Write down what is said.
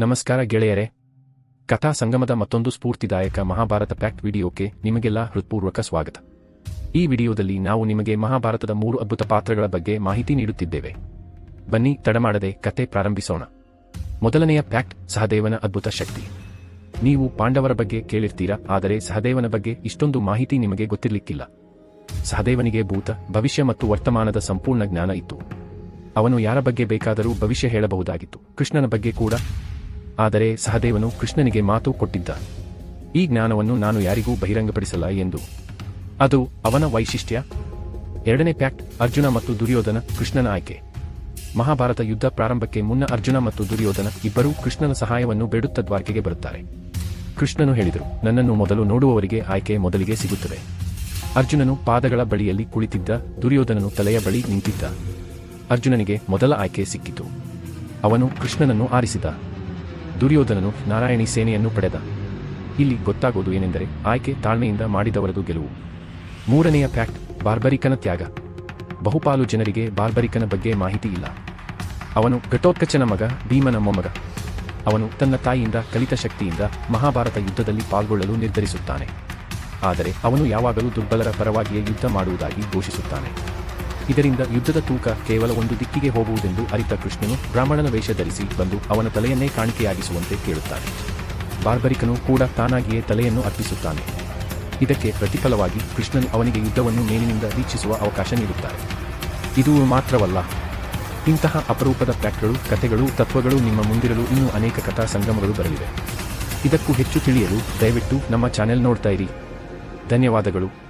ನಮಸ್ಕಾರ ಗೆಳೆಯರೆ. ಕಥಾ ಸಂಗಮದ ಮತ್ತೊಂದು ಸ್ಫೂರ್ತಿದಾಯಕ ಮಹಾಭಾರತ ಪ್ಯಾಕ್ಟ್ ವಿಡಿಯೋಕ್ಕೆ ನಿಮಗೆಲ್ಲ ಹೃತ್ಪೂರ್ವಕ ಸ್ವಾಗತ. ಈ ವಿಡಿಯೋದಲ್ಲಿ ನಾವು ನಿಮಗೆ ಮಹಾಭಾರತದ ಮೂರು ಅದ್ಭುತ ಪಾತ್ರಗಳ ಬಗ್ಗೆ ಮಾಹಿತಿ ನೀಡುತ್ತಿದ್ದೇವೆ. ಬನ್ನಿ, ತಡಮಾಡದೆ ಕತೆ ಪ್ರಾರಂಭಿಸೋಣ. ಮೊದಲನೆಯ ಪ್ಯಾಕ್ಟ್ ಸಹದೇವನ ಅದ್ಭುತ ಶಕ್ತಿ. ನೀವು ಪಾಂಡವರ ಬಗ್ಗೆ ಕೇಳಿರ್ತೀರಾ, ಆದರೆ ಸಹದೇವನ ಬಗ್ಗೆ ಇಷ್ಟೊಂದು ಮಾಹಿತಿ ನಿಮಗೆ ಗೊತ್ತಿರಲಿಕ್ಕಿಲ್ಲ. ಸಹದೇವನಿಗೆ ಭೂತ, ಭವಿಷ್ಯ ಮತ್ತು ವರ್ತಮಾನದ ಸಂಪೂರ್ಣ ಜ್ಞಾನ ಇತ್ತು. ಅವನು ಯಾರ ಬಗ್ಗೆ ಬೇಕಾದರೂ ಭವಿಷ್ಯ ಹೇಳಬಹುದಾಗಿತ್ತು. ಕೃಷ್ಣನ ಬಗ್ಗೆ ಕೂಡ ಆದರೆ ಸಹದೇವನು ಕೃಷ್ಣನಿಗೆ ಮಾತು ಕೊಟ್ಟಿದ್ದ. ಈ ಜ್ಞಾನವನ್ನು ನಾನು ಯಾರಿಗೂ ಬಹಿರಂಗಪಡಿಸಲ್ಲ ಎಂದು. ಅದು ಅವನ ವೈಶಿಷ್ಟ್ಯ. ಎರಡನೇ ಪ್ಯಾಕ್ಟ್, ಅರ್ಜುನ ಮತ್ತು ದುರ್ಯೋಧನ, ಕೃಷ್ಣನ ಆಯ್ಕೆ. ಮಹಾಭಾರತ ಯುದ್ಧ ಪ್ರಾರಂಭಕ್ಕೆ ಮುನ್ನ ಅರ್ಜುನ ಮತ್ತು ದುರ್ಯೋಧನ ಇಬ್ಬರೂ ಕೃಷ್ಣನ ಸಹಾಯವನ್ನು ಬೇಡುತ್ತ ದ್ವಾರಕೆಗೆ ಬರುತ್ತಾರೆ. ಕೃಷ್ಣನು ಹೇಳಿದರು, ನನ್ನನ್ನು ಮೊದಲು ನೋಡುವವರಿಗೆ ಆಯ್ಕೆ ಮೊದಲಿಗೆ ಸಿಗುತ್ತದೆ. ಅರ್ಜುನನು ಪಾದಗಳ ಬಳಿಯಲ್ಲಿ ಕುಳಿತಿದ್ದ, ದುರ್ಯೋಧನನು ತಲೆಯ ಬಳಿ ನಿಂತಿದ್ದ. ಅರ್ಜುನನಿಗೆ ಮೊದಲ ಆಯ್ಕೆ ಸಿಕ್ಕಿತು. ಅವನು ಕೃಷ್ಣನನ್ನು ಆರಿಸಿದ. ದುರ್ಯೋಧನನು ನಾರಾಯಣಿ ಸೇನೆಯನ್ನು ಪಡೆದ. ಇಲ್ಲಿ ಗೊತ್ತಾಗೋದು ಏನೆಂದರೆ ಆಯ್ಕೆ ತಾಳ್ಮೆಯಿಂದ ಮಾಡಿದವರದು ಗೆಲುವು. ಮೂರನೆಯ ಫ್ಯಾಕ್ಟ್, ಬಾರ್ಬರಿಕನ ತ್ಯಾಗ. ಬಹುಪಾಲು ಜನರಿಗೆ ಬಾರ್ಬರಿಕನ ಬಗ್ಗೆ ಮಾಹಿತಿ ಇಲ್ಲ. ಅವನು ಘಟೋತ್ಕಚನ ಮಗ, ಭೀಮನ ಮೊಮ್ಮಗ. ಅವನು ತನ್ನ ತಾಯಿಯಿಂದ ಕಲಿತ ಶಕ್ತಿಯಿಂದ ಮಹಾಭಾರತ ಯುದ್ಧದಲ್ಲಿ ಪಾಲ್ಗೊಳ್ಳಲು ನಿರ್ಧರಿಸುತ್ತಾನೆ. ಆದರೆ ಅವನು ಯಾವಾಗಲೂ ದುರ್ಬಲರ ಪರವಾಗಿಯೇ ಯುದ್ಧ ಮಾಡುವುದಾಗಿ ಘೋಷಿಸುತ್ತಾನೆ. ಇದರಿಂದ ಯುದ್ಧದ ತೂಕ ಕೇವಲ ಒಂದು ದಿಕ್ಕಿಗೆ ಹೋಗುವುದೆಂದು ಅರಿತ ಕೃಷ್ಣನು ಬ್ರಾಹ್ಮಣನ ವೇಷ ಧರಿಸಿ ಬಂದು ಅವನ ತಲೆಯನ್ನೇ ಕಾಣಿಕೆಯಾಗಿಸುವಂತೆ ಕೇಳುತ್ತಾನೆ. ಬಾರ್ಬರಿಕನು ಕೂಡ ತಾನಾಗಿಯೇ ತಲೆಯನ್ನು ಅರ್ಪಿಸುತ್ತಾನೆ. ಇದಕ್ಕೆ ಪ್ರತಿಫಲವಾಗಿ ಕೃಷ್ಣನು ಅವನಿಗೆ ಯುದ್ಧವನ್ನು ಮೇಲಿನಿಂದ ವೀಕ್ಷಿಸುವ ಅವಕಾಶ ನೀಡುತ್ತಾರೆ. ಇದು ಮಾತ್ರವಲ್ಲ, ಇಂತಹ ಅಪರೂಪದ ಪ್ಯಾಕ್ಗಳು ಕಥೆಗಳು, ತತ್ವಗಳು ನಿಮ್ಮ ಮುಂದಿರಲು ಇನ್ನೂ ಅನೇಕ ಕಥಾ ಸಂಗಮಗಳು ಬರಲಿವೆ. ಇದಕ್ಕೂ ಹೆಚ್ಚು ತಿಳಿಯಲು ದಯವಿಟ್ಟು ನಮ್ಮ ಚಾನೆಲ್ ನೋಡ್ತಾ ಇರಿ. ಧನ್ಯವಾದಗಳು.